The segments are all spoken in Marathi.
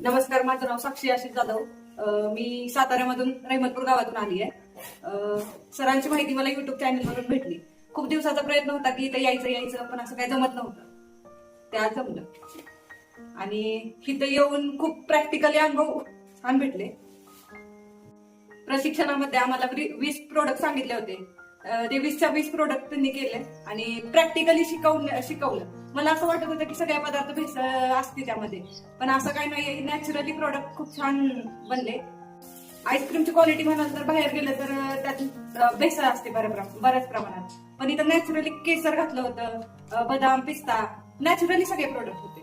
नमस्कार माझं नाव साक्षी आशिष जाधव. मी साताऱ्यामधून रहिमतपूर गावातून आली आहे. अं, सरांची माहिती मला युट्यूब चॅनलवरून भेटली. खूप दिवसाचा प्रयत्न होता की इथं यायचं यायचं पण असं काही जमत नव्हतं. त्या जमलं. आणि इथं येऊन खूप प्रॅक्टिकली अनुभव छान भेटले. प्रशिक्षणामध्ये आम्हाला वीस प्रोडक्ट सांगितले होते. ते वीसच्या वीस प्रोडक्ट त्यांनी केले आणि प्रॅक्टिकली शिकवलं शिकवलं. मला असं वाटत होतं की सगळे पदार्थ भेसळ असते त्यामध्ये. पण असं काही नाही नॅचरली प्रोडक्ट खूप छान बनले. आईस्क्रीमची क्वालिटी म्हणाल तर बाहेर गेलं तर त्यात भेसळ असते बऱ्याच प्रमाणात. पण इथं नॅचरली केसर घातलं होतं बदाम पिस्ता. नॅचरली सगळे प्रोडक्ट होते.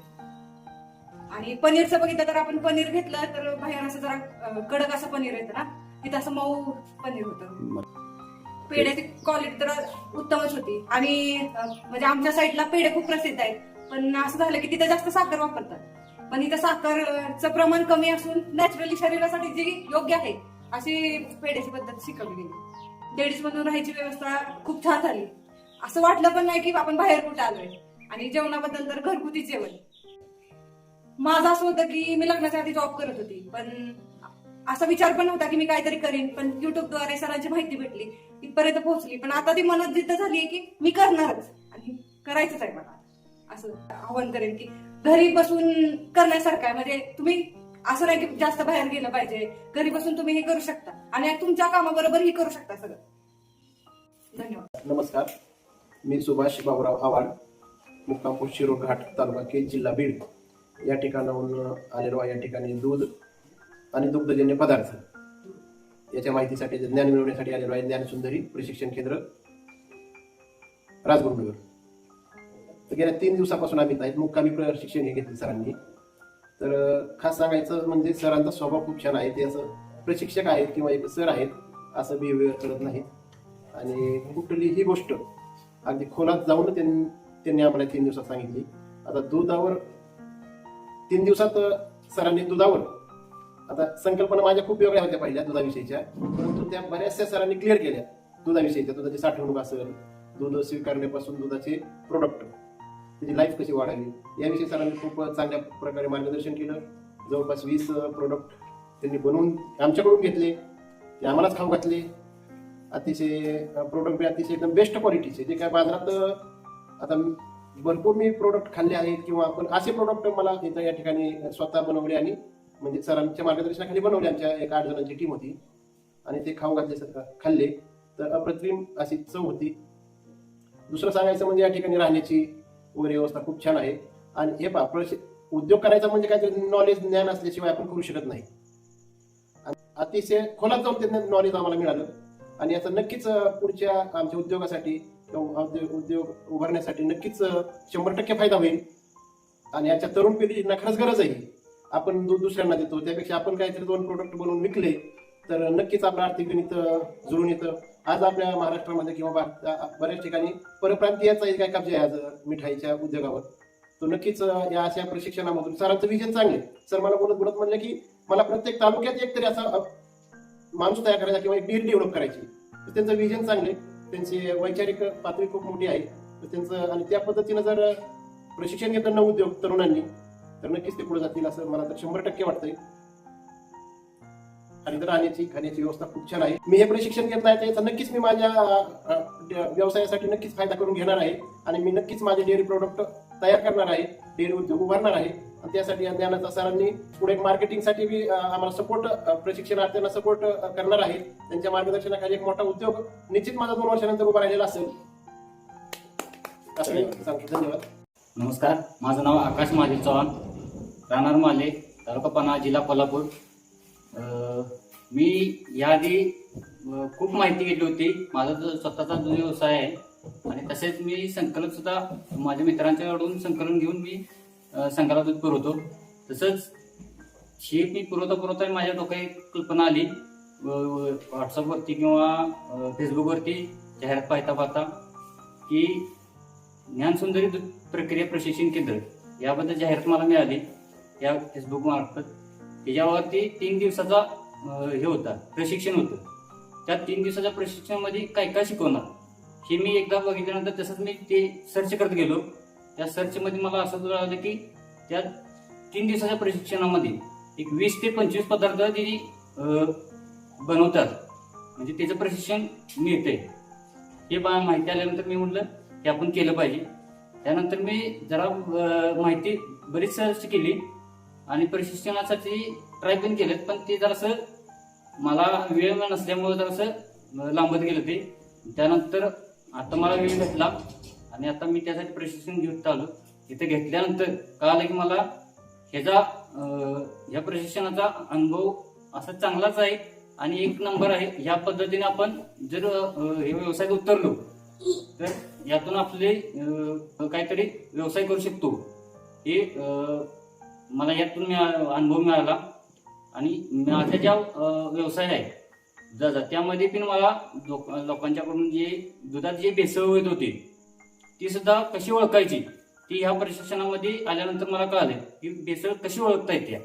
आणि पनीरचं बघितलं तर आपण पनीर घेतलं तर बाहेर असं जरा कडक असं पनीर येतं ना? तिथं असं मऊ पनीर होतं. पेढ्याची क्वालिटी तर उत्तमच होती. आणि म्हणजे आमच्या साईडला पेढे खूप प्रसिद्ध आहेत. पण असं झालं की तिथे जास्त साखर वापरतात. पण इथं साखरचं प्रमाण कमी असून नॅचरली शरीरासाठी जी योग्य आहे अशी पेढ्याची पद्धत शिकवली गेली. लेडीज मधून राहायची व्यवस्था खूप छान झाली. असं वाटलं पण नाही की आपण बाहेर कुठे आलोय. आणि जेवणाबद्दल तर घरगुती जेवण. माझं असं होतं की मी लग्नाच्या आधी जॉब करत होती. पण असा विचार पण होता की मी काहीतरी करीन पण युट्यूबद्वारे सरांची माहिती भेटली. तिथपर्यंत पोहोचली. पण आता ती मनात जिद्द झाली की मी करणारच. आणि करायचंच आहे मला. असं आव्हान करेन की घरी बसून करण्यासारखं आहे. म्हणजे तुम्ही असं नाही की जास्त बाहेर गेलं पाहिजे. घरी बसून तुम्ही हे करू शकता. आणि तुमच्या कामाबरोबर ही करू शकता सगळं. धन्यवाद. नमस्कार. मी सुभाष बाबुराव आव्हाड मुक्कामपूर शिरोघाट घाट तालुका जिल्हा बीड. या ठिकाणाहून आलेलो या ठिकाणी दूध आणि दुग्धजन्य पदार्थ. याच्या माहितीसाठी ज्ञान मिळवण्यासाठी आलेलो आहे ज्ञानसुंदरी प्रशिक्षण केंद्र राजगुरुनगर तर गेल्या तीन दिवसापासून आम्ही आहेत. मुक्कामी प्रशिक्षण हे घेतले सरांनी. तर खास सांगायचं म्हणजे सरांचा स्वभाव खूप छान आहे. ते असं प्रशिक्षक आहेत किंवा एक सर आहेत असं बिहेवियर करत नाहीत. आणि कुठली ही गोष्ट अगदी खोलात जाऊन त्यांनी त्यांनी आम्हाला तीन दिवसात सांगितली. आता दुधावर तीन दिवसात सरांनी दुधावर आता संकल्पना माझ्या खूप वेगळ्या होत्या पहिल्या दुधाविषयीच्या परंतु त्या बऱ्याचशा सरांनी क्लिअर केल्या दुधाविषयीच्या दुधाची साठवणूक असेल दूध स्वीकारण्यापासून दुधाचे प्रोडक्ट त्याची लाईफ कशी वाढावी याविषयी सरांनी खूप चांगल्या प्रकारे मार्गदर्शन केलं. जवळपास वीस प्रोडक्ट त्यांनी बनवून आमच्याकडून घेतले ते आम्हालाच खाऊ घातले. अतिशय प्रोडक्ट बी अतिशय एकदम बेस्ट क्वालिटीचे जे काय बाजारात आता भरपूर मी प्रोडक्ट खाल्ले आहेत किंवा आपण असे प्रोडक्ट मला इथं या ठिकाणी स्वतः बनवले आणि म्हणजे सरांच्या मार्गदर्शनाखाली बनवले आमच्या एक आठ जणांची टीम होती. आणि ते खाऊ घातले स- खाल्ले. तर अप्रतिम अशी चव होती. दुसरं सांगायचं म्हणजे या ठिकाणी राहण्याची वगैरे व्यवस्था खूप छान आहे. आणि हे पा उद्योग करायचा म्हणजे काहीतरी नॉलेज ज्ञान असल्याशिवाय आपण करू शकत नाही. अतिशय खोलात जाऊन त्यांना नॉलेज आम्हाला मिळालं. आणि याचा नक्कीच पुढच्या आमच्या उद्योगासाठी उद्योग उभारण्यासाठी नक्कीच शंभर टक्के फायदा होईल. आणि याच्या तरुण पिढींना खरंच गरज आहे आपण दूध दुसऱ्यांना देतो त्यापेक्षा आपण काहीतरी दोन प्रोडक्ट बनवून विकले तर नक्कीच आपलं आर्थिक गणित जुळून येतं. आज आपल्या महाराष्ट्रामध्ये किंवा भारत बऱ्याच ठिकाणी परप्रांतीयाचा एक काय कब्जा आहे आज मिठाईच्या उद्योगावर. तो नक्कीच या अशा प्रशिक्षणामधून सरांचं विजन चांगले सर मला बोलत बोलत म्हणलं की मला प्रत्येक तालुक्यात एक तरी असा माणूस तयार करायचा किंवा एक डेअरी डेव्हलप करायची. तर त्यांचं विजन चांगले त्यांची वैचारिक पातळी खूप मोठी आहे. तर त्यांचं आणि त्या पद्धतीनं जर प्रशिक्षण घेतं न उद्योग तरुणांनी तर नक्कीच ते पुढे जातील असं मला तर शंभर टक्के वाटतंय. आणि तर राहण्याची खाण्याची व्यवस्था खूप छान आहे. मी हे प्रशिक्षण घेतलं नाही याचा नक्कीच मी माझ्या व्यवसायासाठी नक्कीच फायदा करून घेणार आहे. आणि मी नक्कीच माझे डेअरी प्रोडक्ट तयार करणार आहे. डेअरी उद्योग उभारणार आहे. आणि त्यासाठी या ज्ञानाचा सरांनी पुढे मार्केटिंगसाठी बी आम्हाला सपोर्ट प्रशिक्षणार्थ्यांना सपोर्ट करणार आहे. त्यांच्या मार्गदर्शनाखाली एक मोठा उद्योग निश्चित माझा दोन वर्षानंतर उभा राहिलेला असेल. असं सांगतो. धन्यवाद. नमस्कार. माझं नाव आकाश महादेव चव्हाण. राहणार माले तालुका पन्हाळा जिल्हा कोल्हापूर. मी याआधी खूप माहिती घेतली होती. माझा जो स्वतःचा जो व्यवसाय आहे आणि तसेच मी संकलन सुद्धा माझ्या मित्रांच्याकडून संकलन घेऊन मी संकला दूध पुरवतो. तसंच ही मी पुरवता पुरवता माझ्या डोक्यात एक कल्पना आली. व्हॉट्सअपवरती किंवा फेसबुकवरती जाहिरात पाहता पाहता की ज्ञानसुंदरी दूध प्रक्रिया प्रशिक्षण केंद्र याबद्दल जाहिरात मला मिळाली. या फेसबुक मार्फत. त्याच्यावरती तीन दिवसाचा हे होता प्रशिक्षण होतं. त्या तीन दिवसाच्या प्रशिक्षणामध्ये काय काय शिकवणार? हे मी एकदा बघितल्यानंतर तसंच मी ते सर्च करत गेलो. त्या सर्चमध्ये मला असं कळालं की त्या तीन दिवसाच्या प्रशिक्षणामध्ये एक वीस ते पंचवीस पदार्थ ते बनवतात. म्हणजे त्याचं प्रशिक्षण मिळतंय. हे बा माहिती आल्यानंतर मी म्हटलं हे आपण केलं पाहिजे. त्यानंतर मी जरा माहिती बरीच सर्च केली. आणि प्रशिक्षणासाठी ट्राय पण केलं पण ते जरासं मला वेळ नसल्यामुळे जरासं लांबत गेलं ते. त्यानंतर आता मला वेळ भेटला आणि आता मी त्यासाठी प्रशिक्षण घेत आलो तिथे घेतल्यानंतर कळालं की मला ह्याचा ह्या प्रशिक्षणाचा अनुभव असा चांगलाच आहे आणि एक नंबर आहे. ह्या पद्धतीने आपण जर हे व्यवसायात उतरलो तर यातून आपले काहीतरी व्यवसाय करू शकतो. हे मला यातून मिळा- अनुभव मिळाला. आणि माझा ज्या व्यवसाय आहे जा- जा- त्यामध्ये पण मला लोक- लोकांच्याकडून जे दुधात जे भेसळ होत होते ती सुद्धा कशी ओळखायची? ती ह्या प्रशिक्षणामध्ये आल्यानंतर मला कळाले की भेसळ कशी ओळखता येते.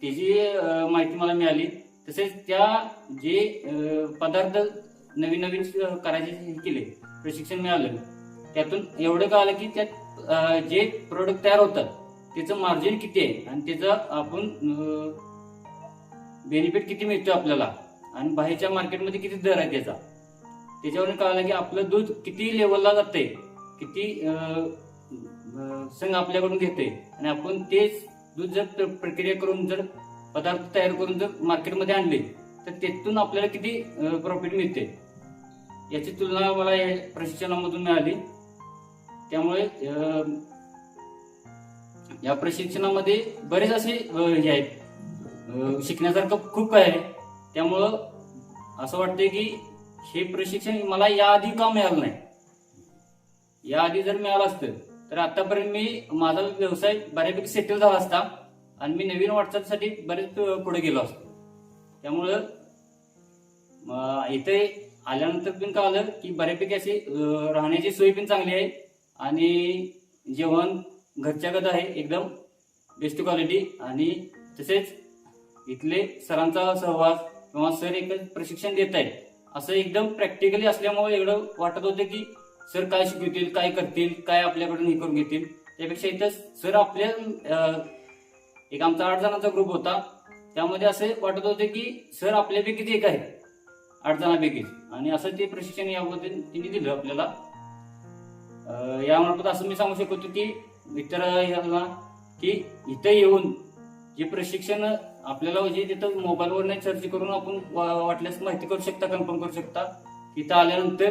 त्याची माहिती मला मिळाली तसेच त्या जे पदार्थ नवीन नवीन करायचे केले प्रशिक्षण मिळालं त्यातून एवढं कळालं की त्यात जे प्रोडक्ट तयार होतात त्याचं मार्जिन किती आहे? आणि त्याचं आपण बेनिफिट किती मिळतो आपल्याला? आणि बाहेरच्या मार्केटमध्ये किती दर आहे त्याचा? त्याच्यावरून कळालं की आपलं दूध किती लेवलला जाते किती संघ आपल्याकडून घेते आणि आपण तेच दूध जर प्र- प्रक्रिया करून जर पदार्थ तयार करून जर मार्केटमध्ये आणले तर त्यातून आपल्याला किती प्रॉफिट मिळते याची तुलना मला या प्रशिक्षणामधून मिळाली. त्यामुळे या प्रशिक्षणामध्ये बरेच असे हे आहेत. शिकण्यासारखं खूप काय आहे. त्यामुळं असं वाटतंय की हे प्रशिक्षण मला याआधी का मिळालं नाही? याआधी जर मिळालं असतं तर आतापर्यंत मी माझा व्यवसाय बऱ्यापैकी सेटल झाला असता आणि मी नवीन वाटचालीसाठी बरेच पुढे गेलो असतो. त्यामुळं इथे आल्यानंतर पण कळलं की बऱ्यापैकी अशी राहण्याची सोय पण चांगली आहे. आणि जेवण घरच्यागत आहे एकदम बेस्ट क्वालिटी आणि तसेच इथले सरांचा सहवास किंवा सर एक प्रशिक्षण देत आहेत. असं एकदम प्रॅक्टिकली असल्यामुळे एवढं वाटत होतं की सर काय शिकवतील काय करतील काय आपल्याकडून हे करून घेतील. त्यापेक्षा इथं सर आपल्या एक आमचा आठ जणांचा ग्रुप होता. त्यामध्ये असे वाटत होते की सर आपल्यापैकीच एक आहे आठ जणांपैकीच. आणि असं ते प्रशिक्षण याबद्दल त्यांनी दिलं आपल्याला. यामार्फत असं मी सांगू शकतो की इतर ह्याला की इथं येऊन जे प्रशिक्षण आपल्याला जे तिथं मोबाईलवर नाही सर्च करून आपण वा- वाटल्यास माहिती करू शकता कन्फर्म करू शकता इथं आल्यानंतर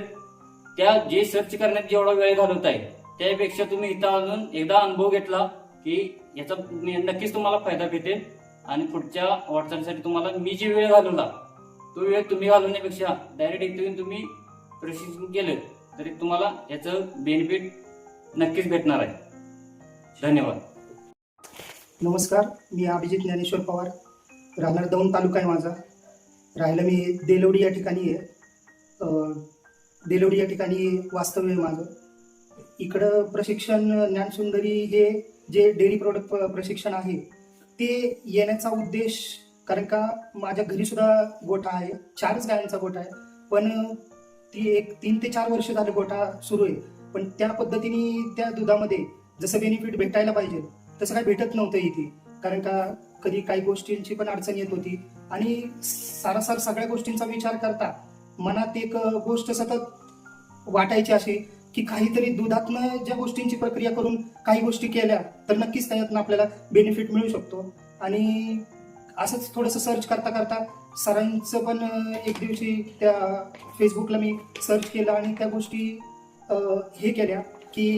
त्या जे सर्च करण्यात जेवढा वेळ घालवत आहे त्यापेक्षा तुम्ही इथं आणून एकदा अनुभव घेतला की याचा नक्कीच तुम्हाला फायदा भेटेल. आणि पुढच्या वाटचालीसाठी तुम्हाला मी जे वेळ घालवला तो वेळ तुम्ही घालवण्यापेक्षा डायरेक्ट इथे तुम्ही प्रशिक्षण केलं. तरी तुम्हाला याचं बेनिफिट नक्कीच भेटणार आहे. धन्यवाद. नमस्कार मी अभिजित ज्ञानेश्वर पवार. राहणार दौंड तालुका आहे माझा. राहायला मी देलवडी या ठिकाणी आहे. देलवडी या ठिकाणी वास्तव्य आहे माझं. इकडं प्रशिक्षण ज्ञानसुंदरी हे जे डेअरी प्रोडक्ट प्रशिक्षण आहे ते येण्याचा उद्देश कारण का माझ्या घरीसुद्धा गोठा आहे. चारच गायांचा गोठा आहे. पण ती एक तीन ते चार वर्ष झाले गोठा सुरू आहे. पण त्या पद्धतीने त्या दुधामध्ये जसं बेनिफिट भेटायला पाहिजे तसं काही भेटत नव्हतं इथे. कारण का कधी काही गोष्टींची पण अडचण येत होती. आणि सारासार सगळ्या गोष्टींचा विचार करता मनात एक गोष्ट सतत वाटायची अशी की काहीतरी दुधातनं ज्या गोष्टींची प्रक्रिया करून काही गोष्टी केल्या तर नक्कीच त्यातनं आपल्याला बेनिफिट मिळू शकतो. आणि असंच थोडंसं सर्च करता करता सरांचं पण एक दिवशी त्या फेसबुकला मी सर्च केलं आणि त्या गोष्टी हे केल्या की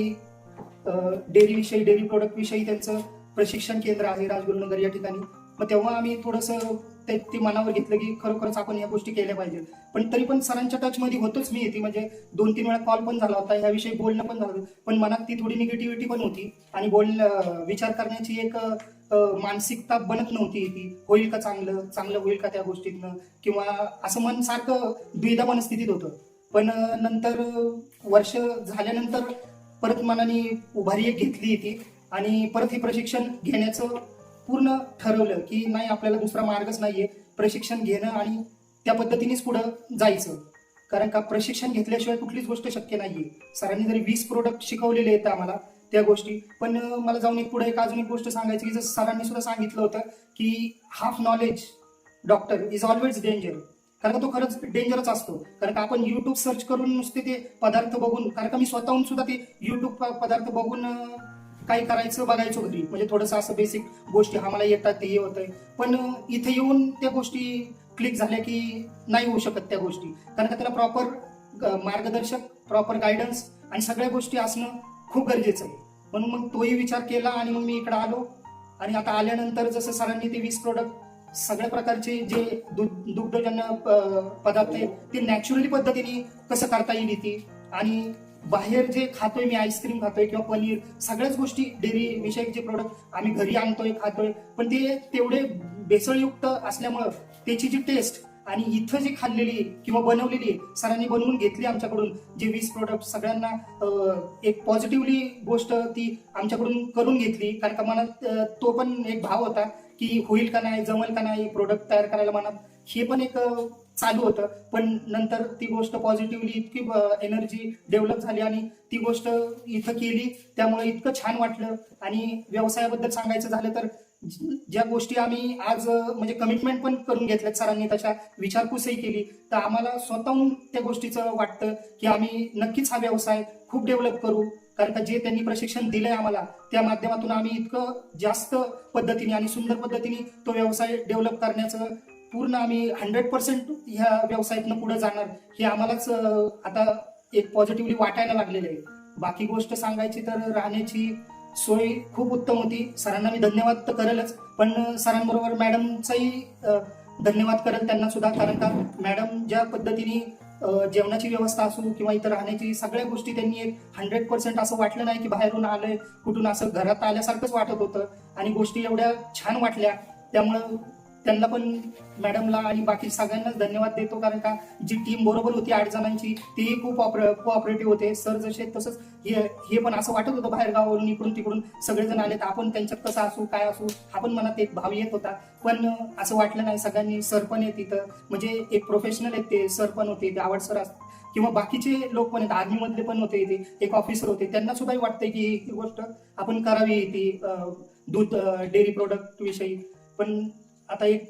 डेअरी विषयी डेअरी प्रोडक्ट विषयी त्यांचं प्रशिक्षण केंद्र आहे राजगुरुनगर या ठिकाणी. मग तेव्हा आम्ही थोडंसं ते ते मनावर घेतलं की खरोखरच आपण या गोष्टी केल्या पाहिजेत. पण तरी पण सरांच्या टचमध्ये होतोच मी ती म्हणजे दोन तीन वेळा कॉल पण झाला होता ह्याविषयी बोलणं पण झालं पण मनात ती थोडी निगेटिव्हिटी पण होती. आणि बोल विचार करण्याची एक मानसिकता बनत नव्हती ती. होईल का चांगलं? चांगलं होईल का त्या गोष्टीतनं? किंवा असं मन सारखं द्विधा मनस्थितीत होतं. पण नंतर वर्ष झाल्यानंतर परत मनाने उभारी एक घेतली ती आणि परत हे प्रशिक्षण घेण्याचं पूर्ण ठरवलं की नाही आपल्याला दुसरा मार्गच नाहीये. प्रशिक्षण घेणं आणि त्या पद्धतीनेच पुढं जायचं. कारण का प्रशिक्षण घेतल्याशिवाय कुठलीच गोष्ट शक्य नाहीये. सरांनी जरी वीस प्रोडक्ट शिकवलेले आहेत आम्हाला त्या गोष्टी. पण मला जाऊन एक पुढे एक अजून एक गोष्ट सांगायची की जसं सरांनी सुद्धा सांगितलं होतं की half knowledge doctor is always danger कारण का तो खरंच डेंजरच असतो. कारण का आपण युट्यूब सर्च करून नुसते ते पदार्थ बघून कारण का मी स्वतःहून सुद्धा ते युट्यूब पदार्थ बघून काही करायचं बघायचो घरी. म्हणजे थोडंसं असं बेसिक गोष्टी हा मला येतात ते हे होतंय. पण इथे येऊन त्या गोष्टी क्लिक झाल्या की नाही होऊ शकत त्या गोष्टी. कारण का त्याला प्रॉपर मार्गदर्शक प्रॉपर गायडन्स आणि सगळ्या गोष्टी असणं खूप गरजेचं आहे. म्हणून मग तोही विचार केला आणि मग मी इकडे आलो. आणि आता आल्यानंतर जसं सरांनी ते वीस प्रोडक्ट सगळ्या प्रकारचे जे दुग्धजन्य पदार्थ आहेत ते नॅचरली पद्धतीने कसं करता येईल इथे? आणि बाहेर जे खातोय मी आईस्क्रीम खातोय किंवा पनीर सगळ्याच गोष्टी डेअरी विषयक जे प्रोडक्ट आम्ही घरी आणतोय खातोय. पण ते तेवढे भेसळयुक्त असल्यामुळं त्याची जी टेस्ट आणि इथं जी खाल्लेली किंवा बनवलेली आहे सरांनी बनवून घेतली आमच्याकडून. जे वीस प्रोडक्ट सगळ्यांना एक पॉझिटिव्हली गोष्ट ती आमच्याकडून करून घेतली. कारण का मनात तो पण एक भाव होता की होईल का नाही जमल का नाही प्रोडक्ट तयार करायला मनात. हे पण एक चालू होतं. पण नंतर ती गोष्ट पॉझिटिव्हली इतकी एनर्जी डेव्हलप झाली आणि ती गोष्ट इथं केली. त्यामुळे इतकं छान वाटलं. आणि व्यवसायाबद्दल सांगायचं झालं तर ज्या गोष्टी आम्ही आज म्हणजे कमिटमेंट पण करून घेतल्यात सरांनी तशा विचारपूसही केली. तर आम्हाला स्वतःहून त्या गोष्टीचं वाटतं की आम्ही नक्कीच हा व्यवसाय खूप डेव्हलप करू. कारण का जे त्यांनी प्रशिक्षण दिलंय आम्हाला त्या माध्यमातून आम्ही इतकं जास्त पद्धतीने आणि सुंदर पद्धतीने तो व्यवसाय डेव्हलप करण्याचं पूर्ण आम्ही हंड्रेड पर्सेंट ह्या व्यवसायातनं पुढे जाणार हे आम्हालाच आता एक पॉझिटिव्हली वाटायला लागलेलं आहे. बाकी गोष्ट सांगायची तर राहण्याची सोय खूप उत्तम होती. सरांना मी धन्यवाद तर करेलच पण सरांबरोबर मॅडमचाही धन्यवाद करेल त्यांना सुद्धा कारण का मॅडम ज्या पद्धतीने जेवणाची व्यवस्था असो किंवा इतर राहण्याची सगळ्या गोष्टी त्यांनी एक हंड्रेड पर्सेंट असं वाटलं नाही की बाहेरून आलंय कुठून असं घरात आल्यासारखंच वाटत होतं. आणि गोष्टी एवढ्या छान वाटल्या त्यामुळं त्यांना पण मॅडमला आणि बाकी सगळ्यांनाच धन्यवाद देतो कारण का जी टीम बरोबर होती आठ जणांची तेही खूप कोऑपरेटिव्ह होते. सर जसे तसंच हे हे पण असं वाटत होतं बाहेर गावावरून इकडून तिकडून सगळेजण आले तर आपण त्यांच्यात कसं असू काय असू हा पण मनात एक भाव येत होता. पण असं वाटलं नाही सगळ्यांनी सर पण येत तिथं म्हणजे एक प्रोफेशनल आहेत ते सर पण होते ते आवड सर असतात. किंवा बाकीचे लोक पण आहेत आर्मीमधले पण होते इथे एक ऑफिसर होते. त्यांना सुद्धा वाटतंय की ही गोष्ट आपण करावी ती दूध डेअरी प्रोडक्ट विषयी. पण आता एक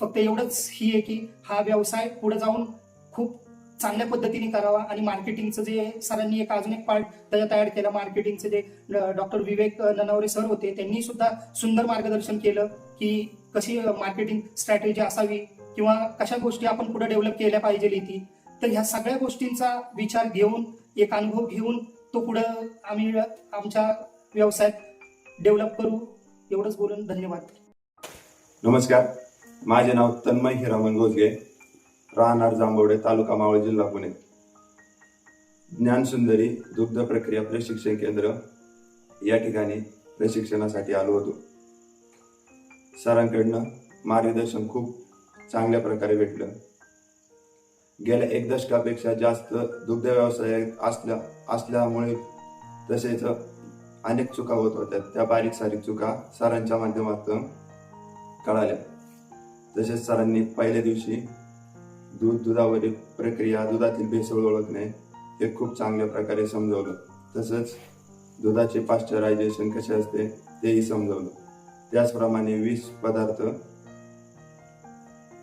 फक्त एवढंच ही आहे की हा व्यवसाय पुढे जाऊन खूप चांगल्या पद्धतीने करावा आणि मार्केटिंगचं जे सरांनी एक अजून एक पार्ट त्याच्या तयार केला मार्केटिंगचे जे डॉक्टर विवेक ननवरे सर होते त्यांनी सुद्धा सुंदर मार्गदर्शन केलं की कशी मार्केटिंग स्ट्रॅटेजी असावी किंवा कशा गोष्टी आपण पुढे डेव्हलप केल्या पाहिजे इथे तर ह्या सगळ्या गोष्टींचा विचार घेऊन एक अनुभव घेऊन तो पुढं आम्ही आमच्या व्यवसायात डेव्हलप करू. एवढंच बोलून धन्यवाद. नमस्कार. माझे नाव तन्मय हिरामन गोजगे राहणार जांभवडे तालुका मावळ जिल्हा पुणे. ज्ञानसुंदरी दुग्ध प्रक्रिया प्रशिक्षण केंद्र या ठिकाणी प्रशिक्षणासाठी आलो होतो. सरांकडनं मार्गदर्शन खूप चांगल्या प्रकारे भेटलं. गेल्या एक दशकापेक्षा जास्त दुग्ध व्यवसायात असल्या असल्यामुळे तसेच अनेक चुका होत होत्या. त्या बारीक सारीक चुका सरांच्या माध्यमातून कळाल्या तसेच सरांनी पहिल्या दिवशी दूध दुधावरील प्रक्रिया दुधातील भेसळ ओळखणे हे खूप चांगल्या प्रकारे समजवलं. तसंच दुधाचे पाश्चरायझेशन कसे असते तेही समजवलं. त्याचप्रमाणे वीस पदार्थ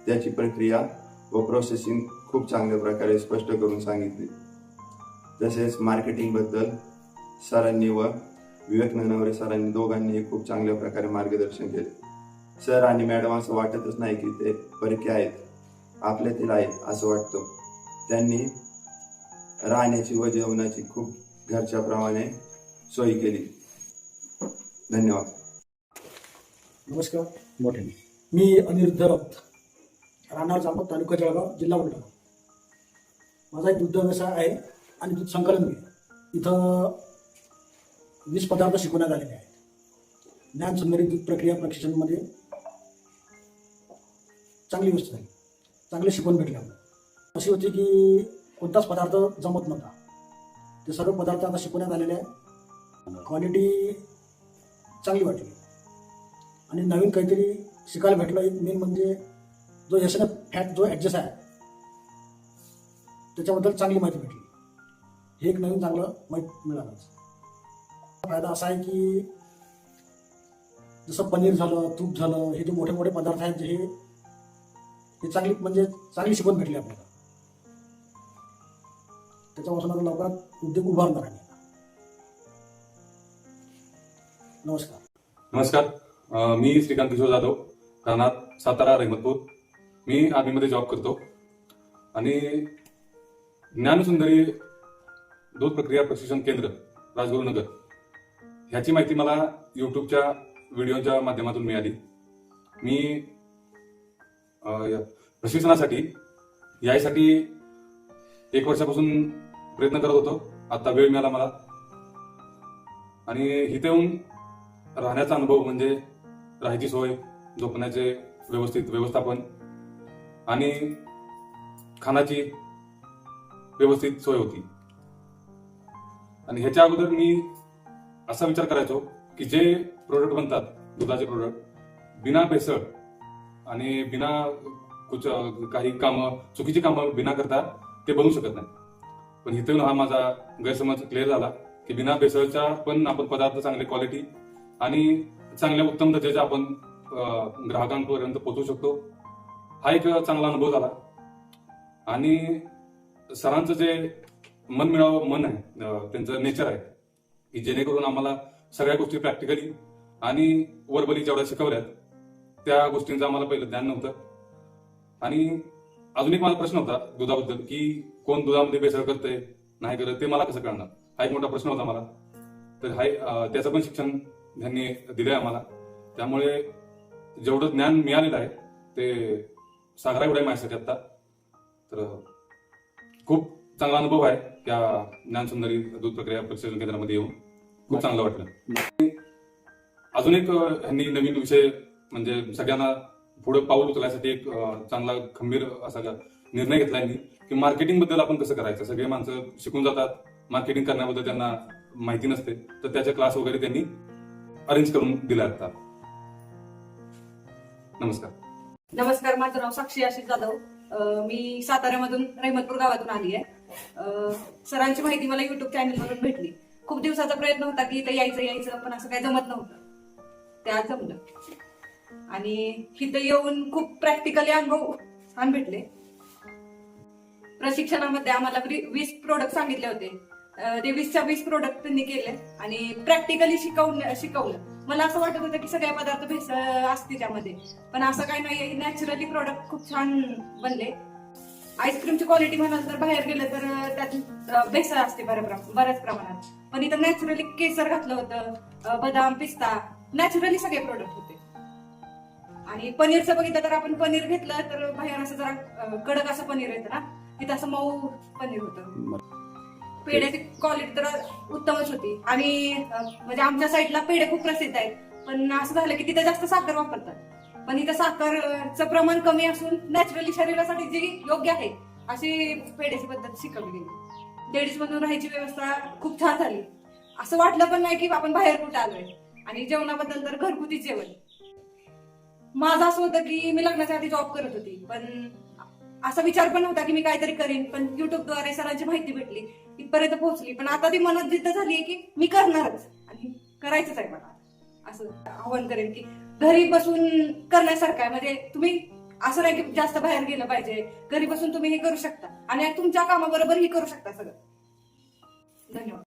त्याची प्रक्रिया व प्रोसेसिंग खूप चांगल्या प्रकारे स्पष्ट करून सांगितली. तसेच मार्केटिंगबद्दल सरांनी व विवेक ननवरे सरांनी दोघांनीही खूप चांगल्या प्रकारे मार्गदर्शन केले. सर आणि मॅडम असं वाटतच नाही की ते परके आहेत. आपल्यातील आहेत असं वाटतं. त्यांनी राहण्याची व जेवणाची खूप घरच्या प्रमाणे सोय केली. धन्यवाद. नमस्कार. मोठे. मी अनिरुद्ध राऊत राहणार जामोद तालुका जळगाव जिल्हा बुलढाणा. माझा एक दुग्ध व्यवसाय आहे आणि दूध संकलन मी. इथं वीस पदार्थ शिकवण्यात आलेले आहेत. ज्ञान सुंदरी दूध प्रक्रिया प्रशिक्षणमध्ये चांगली गोष्ट झाली. चांगले शिकवून भेटली आम्हाला अशी होती की कोणताच पदार्थ जमत नव्हता. ते सर्व पदार्थ आता शिकवण्यात आलेले आहे क्वालिटी चांगली वाटली. आणि नवीन काहीतरी शिकायला भेटलं. एक मेन म्हणजे जो यशने फॅट जो ॲडजस्ट आहे त्याच्याबद्दल चांगली माहिती भेटली. हे एक नवीन चांगलं माहिती मिळालं. फायदा असा आहे की जसं पनीर झालं तूप झालं हे जे मोठे मोठे पदार्थ आहेत हे ही चांगली म्हणजे चांगली शिकवण भेटली आपल्याला. त्याच्यापासून आता लवकरात उद्योग उभारणार आहे. नमस्कार. नमस्कार. मी श्रीकांत किशोर जाधव राहणार सातारा रहमतपूर मी आर्मीमध्ये जॉब करतो. आणि ज्ञानसुंदरी दूध प्रक्रिया प्रशिक्षण केंद्र राजगुरुनगर. ह्याची माहिती मला यूट्यूबच्या व्हिडिओच्या माध्यमातून मिळाली. मी प्रशिक्षणासाठी यासाठी एक वर्षापासून प्रयत्न करत होतो. आता वेळ मिळाला मला. आणि इथे येऊन राहण्याचा अनुभव म्हणजे राहायची सोय झोपण्याचे व्यवस्थित व्यवस्थापन आणि खानाची व्यवस्थित सोय होती. आणि ह्याच्या अगोदर मी असा विचार करायचो की जे प्रोडक्ट बनतात दुधाचे प्रोडक्ट बिना भेसळ आणि बिना कुछ काही कामं चुकीची कामं बिना करता ते बनवू शकत नाही. पण इथून हा माझा गैरसमज क्लिअर झाला की बिना भेसळच्या पण आपण पदार्थ चांगले क्वालिटी आणि चांगल्या उत्तम दर्जाच्या आपण ग्राहकांपर्यंत पोहोचू शकतो. हा एक चांगला अनुभव झाला. आणि सरांचं जे मन मिळावं मन आहे त्यांचं नेचर आहे की जेणेकरून आम्हाला सगळ्या गोष्टी प्रॅक्टिकली आणि वर्बली जेवढ्या शिकवल्यात त्या गोष्टींचं आम्हाला पहिलं ज्ञान नव्हतं. आणि अजून एक माझा प्रश्न होता दुधाबद्दल की कोण दुधामध्ये बेसळ करतंय नाही करत ते मला कसं कळणार? हा एक मोठा प्रश्न होता मला. तर हा त्याचं पण शिक्षण त्यांनी दिलंय आम्हाला. त्यामुळे जेवढं ज्ञान मिळालेलं आहे ते सागरा एवढं आहे माझ्यासाठी आता तर खूप चांगला अनुभव आहे त्या ज्ञानसुंदरी दूध प्रक्रिया प्रशिक्षण केंद्रामध्ये येऊन. खूप चांगलं वाटलं. अजून एक ह्यांनी नवीन विषय म्हणजे सगळ्यांना पुढे पाऊल उचलायसाठी एक चांगला खंबीर असा निर्णय घेतला यांनी की मार्केटिंगबद्दल आपण कसं करायचं? सगळे माणसं शिकून जातात. मार्केटिंग करण्याबद्दल त्यांना माहिती नसते. तर त्याचे क्लास वगैरे त्यांनी अरेंज करून दिले आता. नमस्कार. नमस्कार माझं नाव साक्षी आशिष जाधव. मी साताऱ्यामधून रहमतपूर गावातून आली आहे सरांची माहिती मला युट्यूब चॅनलवरून भेटली. खूप दिवसाचा प्रयत्न होता की इथं यायचं यायचं पण असं काही जमत नव्हतं. त्या जमलं. आणि इथं येऊन खूप प्रॅक्टिकली अनुभव छान भेटले. प्रशिक्षणामध्ये आम्हाला वीस प्रोडक्ट सांगितले होते. ते वीसच्या वीस प्रोडक्ट त्यांनी केले आणि प्रॅक्टिकली शिकवून शिकवलं. मला असं वाटत होतं की सगळे पदार्थ भेसळ असते त्यामध्ये. पण असं काही नाही नॅचरली प्रोडक्ट खूप छान बनले. आईस्क्रीमची क्वालिटी म्हणाल तर बाहेर गेलं तर त्यात भेसळ असते बऱ्याच प्रमाणात. पण इथं नॅचरली केसर घातलं होतं बदाम पिस्ता. नॅचरली सगळे प्रोडक्ट होते. आणि पनीरचं बघितलं तर आपण पनीर घेतलं तर बाहेर असं जरा कडक असं पनीर येतं ना? तिथं असं मऊ पनीर होतं. पेढ्याची क्वालिटी तर उत्तमच होती. आणि म्हणजे आमच्या साईडला पेढे खूप प्रसिद्ध आहेत. पण असं झालं की तिथे जास्त साखर वापरतात. पण इथं साखरचं प्रमाण कमी असून नॅचरली शरीरासाठी जी योग्य आहे अशी पेढ्याची पद्धत शिकवली गेली. लेडीज मधून राहायची व्यवस्था खूप छान झाली. असं वाटलं पण नाही की आपण बाहेर कुठे आलोय. आणि जेवणाबद्दल तर घरगुती जेवण. माझं असं होतं की मी लग्नाच्या आधी जॉब करत होती पण असा विचार पण होता की मी काहीतरी करेन पण युट्यूबद्वारे सरांची माहिती भेटली इथपर्यंत पोहोचली. पण आता ती मनात जिद्द झाली की मी करणारच आणि करायचंच आहे मला. असं आव्हान करेन की घरी बसून करण्यासारखं आहे. म्हणजे तुम्ही असं नाही की जास्त बाहेर गेलं पाहिजे. घरी बसून तुम्ही हे करू शकता आणि तुमच्या कामाबरोबर ही करू शकता सगळं. धन्यवाद.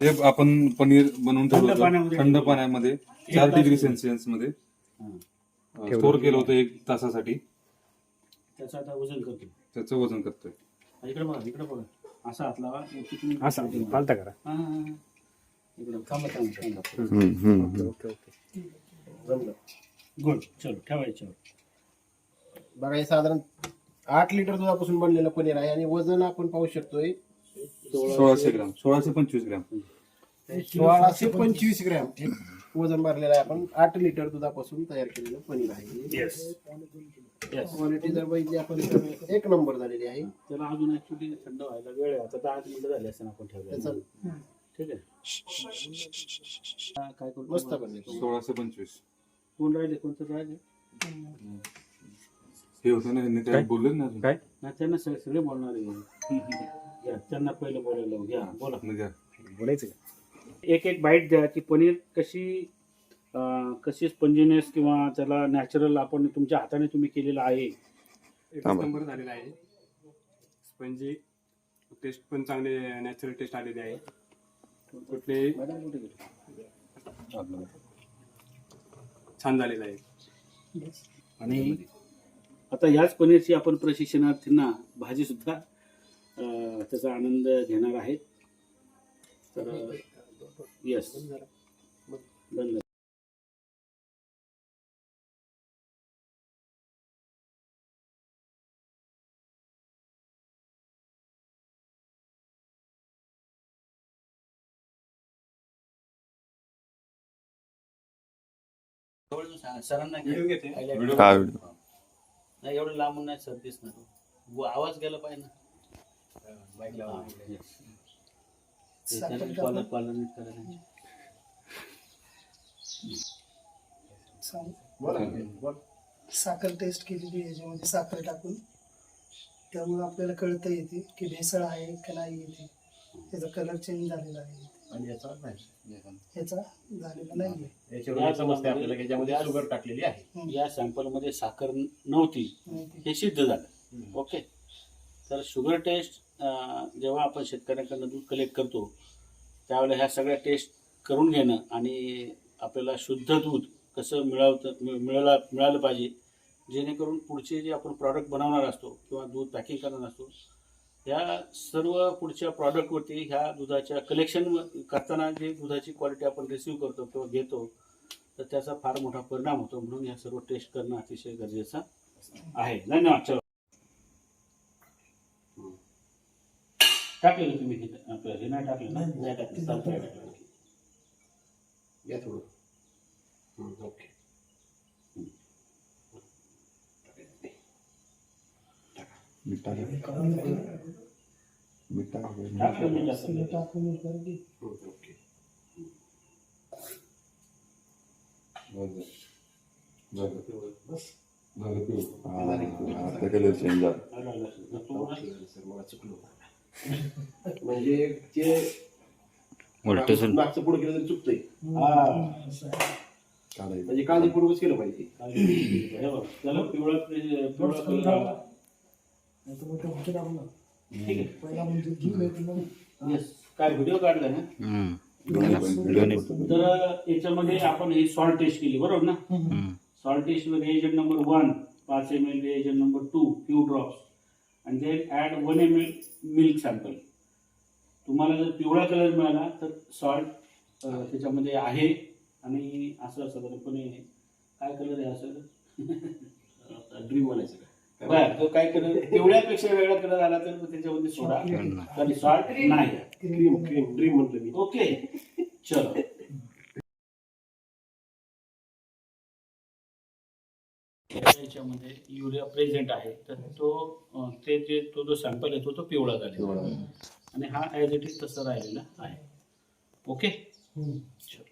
हे आपण पनीर बनवून ठेवलं थंड होतं. पाण्यामध्ये. थंड ठेवलं. पाण्यामध्ये चार डिग्री सेल्सिअसमध्ये. स्टोर केलं होतं एक तासासाठी. त्याचं आता वजन करतो त्याचं वजन करतोय. इकडे बघा इकडे बघा. असा हात लावा. मग पालता करा. हा, हा, हा. इकडे थांबा थांबा थांबा. जमलं. गुड. चलो ठेवायचं बघा हे साधारण आठ लिटर दुधापासून बनलेलं पनीर आहे आणि वजन आपण पाहू शकतोय सोळाशे ग्राम सोळाशे पंचवीस ग्राम. सोळाशे पंचवीस ग्रॅम. वजन भरलेलं आहे आपण. आठ लिटर दुधापासून तयार केलेलं पनीर आहे. क्वालिटी जर बघितली आपण तर एक नंबर झालेली आहे. त्याला अजून ऍक्च्युली थंड व्हायला वेळ आहे. आता दहा मिनिटं झाली असते आपण ठेवलं त्याचा ठीक आहे. हा, काय करतो मस्त बनले. सोळाशे पंचवीस. कोण राहिले? कोणतं राहिले हे होतं ना काय? बोललेच ना अजून. नाही त्यांना सगळे सगळे बोलणार आहे. घ्या, त्यांना पहिलं बोलायला लावू. घ्या बोला. म्हणजे एक एक बाईट द्या. की पनीर कशी अं, कशी स्पंजिनेस किंवा त्याला नॅचरल आपण तुमच्या हाताने तुम्ही केलेलं आहे? नंबर झालेला आहे. स्पंजी टेस्ट पण चांगले नॅचरल टेस्ट आलेली आहे. कुठले? छान झालेलं आहे. आणि आता याच पनीरची आपण प्रशिक्षणार्थींना भाजी सुद्धा त्याचा आनंद घेणार आहेत. तर येस बंद. सरांना व्हिडिओ. नाही एवढं लांबून नाही सर दिसणार. व आवाज गेला पाहिजे ना. कॉलर कॉलर नीट करायला चालेल. बोला बोला. साखर टेस्ट केलेली आहे याच्यामध्ये साखर टाकून. त्यामुळे आपल्याला कळता येते की भेसळ आहे का नाही येते. त्याचा कलर चेंज झालेला आहे. आणि याचा नाही. याचा झालेला नाही आहे याच्यावर समजते आपल्याला की याच्यामध्ये शुगर टाकलेली आहे. या सॅम्पलमध्ये साखर नव्हती. हे सिद्ध झालं. ओके तर शुगर टेस्ट जेव्हा आपण शेतकऱ्यांकडनं दूध कलेक्ट करतो त्यावेळेला ह्या सगळ्या टेस्ट करून घेणं आणि आपल्याला शुद्ध दूध कसं मिळवतं मिळाला मिळालं पाहिजे जेणेकरून पुढचे जे आपण प्रॉडक्ट बनवणार असतो किंवा दूध पॅकिंग करणार असतो ह्या सर्व पुढच्या प्रॉडक्टवरती ह्या दुधाच्या कलेक्शन करताना जे दुधाची क्वालिटी आपण रिसीव करतो किंवा घेतो तर त्याचा फार मोठा परिणाम होतो म्हणून या सर्व टेस्ट करणं अतिशय गरजेचं आहे. धन्यवाद. चलो टाकलेलं तुम्ही हे आपलं हे नाही टाकलं ना? नाही टाकलं. चालतंय टाकलं. या थोडं. ओके. कलर चेंज झाला. मला चुकलो. म्हणजे ते मागचं पुढे केलं तरी चुकतंय. हा. म्हणजे काळजीपूर्वक केलं पाहिजे. त्याला पिवळा म्हणजे काय व्हिडिओ काढला ना? तर याच्यामध्ये आपण ही सॉल्ट टेस्ट केली बरोबर ना? सॉल्ट टेस्टमध्ये रिएजंट नंबर वन पाच M L reagent number two few drops आणि then add one M L milk sample. तुम्हाला जर पिवळा कलर मिळाला तर सॉल्ट त्याच्यामध्ये आहे आणि असं साधारणपणे काय कलर आहे असं? ड्रीम म्हणायचं का? बरं तो काय कलर? पिवळ्यापेक्षा वेगळा कलर आला तर त्याच्यामध्ये सोडा. आणि सॉल्ट नाही. क्रीम क्रीम ड्रीम म्हटलं मी. ओके चलो. याच्यामध्ये युरिया प्रेझेंट आहे तर तो अं, ते जे तो जो सॅम्पल आहे तो तो पिवळा झालेला आहे. आणि हा ॲज इट इज तसं राहिलेला आहे. ओके चलो.